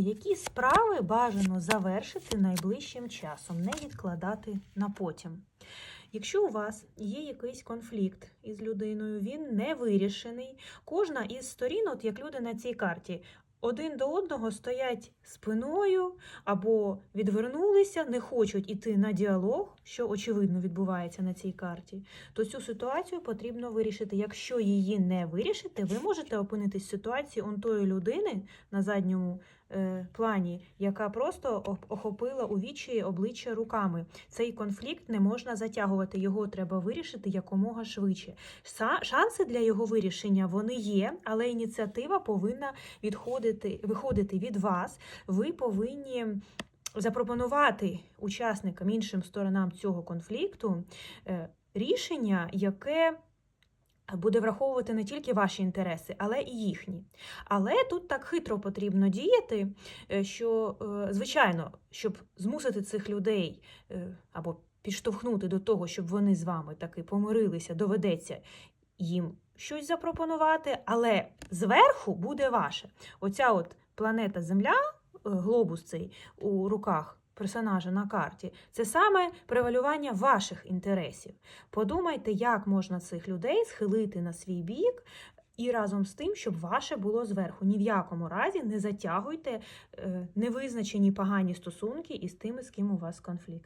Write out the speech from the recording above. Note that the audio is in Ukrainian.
Які справи бажано завершити найближчим часом, не відкладати на потім. Якщо у вас є якийсь конфлікт із людиною, він не вирішений, кожна із сторін, от як люди на цій карті, один до одного стоять спиною або відвернулися, не хочуть іти на діалог, що очевидно відбувається на цій карті, то цю ситуацію потрібно вирішити. Якщо її не вирішити, ви можете опинитись в ситуації он тої людини на задньому плані, яка просто охопила у вічі обличчя руками. Цей конфлікт не можна затягувати, його треба вирішити якомога швидше. Шанси для його вирішення вони є, але ініціатива повинна відходити, виходити від вас. Ви повинні запропонувати учасникам іншим сторонам цього конфлікту е, рішення, яке буде враховувати не тільки ваші інтереси, але і їхні. Але тут так хитро потрібно діяти, е, що, е, звичайно, щоб змусити цих людей е, або підштовхнути до того, щоб вони з вами таки помирилися, доведеться їм щось запропонувати, але зверху буде ваше. Оця от планета Земля, глобус цей у руках персонажа на карті, це саме превалювання ваших інтересів. Подумайте, як можна цих людей схилити на свій бік. І разом з тим, щоб ваше було зверху. Ні в якому разі не затягуйте е, невизначені погані стосунки із тими, з ким у вас конфлікт.